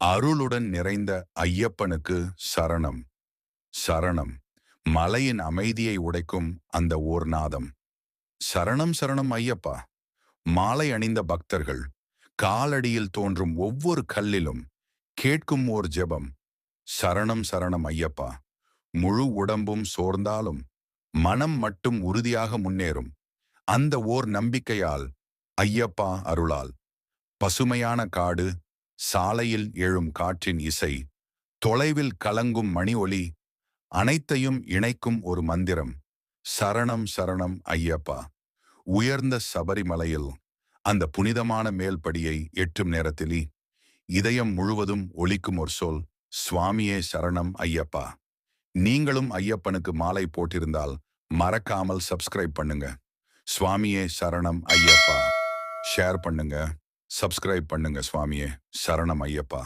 அருளுடன் நிறைந்த ஐயப்பனுக்கு சரணம். சரணம். மலையின் அமைதியை உடைக்கும் அந்த ஓர் நாதம் சரணம் சரணம் ஐயப்பா. மாலை அணிந்த பக்தர்கள். காலடியில் தோன்றும் ஒவ்வொரு கல்லிலும் கேட்கும் ஓர் ஜெபம். சரணம் சரணம் ஐயப்பா. முழு உடம்பும் சோர்ந்தாலும் மனம் மட்டும் உறுதியாக முன்னேறும். அந்த ஓர் நம்பிக்கையால் ஐயப்பா அருளால். பசுமையான காடு சாலையில் எழும் காற்றின் இசை தொலைவில் கலங்கும் மணி ஒளி அனைத்தையும் இணைக்கும் ஒரு மந்திரம் சரணம் சரணம் ஐயப்பா. உயர்ந்த சபரிமலையில் அந்த புனிதமான மேல்படியை எட்டும் நேரத்திலே இதயம் முழுவதும் ஒலிக்கும் ஒரு சொல் சுவாமியே சரணம் ஐயப்பா. நீங்களும் ஐயப்பனுக்கு மாலை போட்டிருந்தால் மறக்காமல் சப்ஸ்கிரைப் பண்ணுங்க. சுவாமியே சரணம் ஐயப்பா. ஷேர் பண்ணுங்க. சப்ஸ்கிரைப் பண்ணுங்க சுவாமியே. சரணம் ஐயப்பா.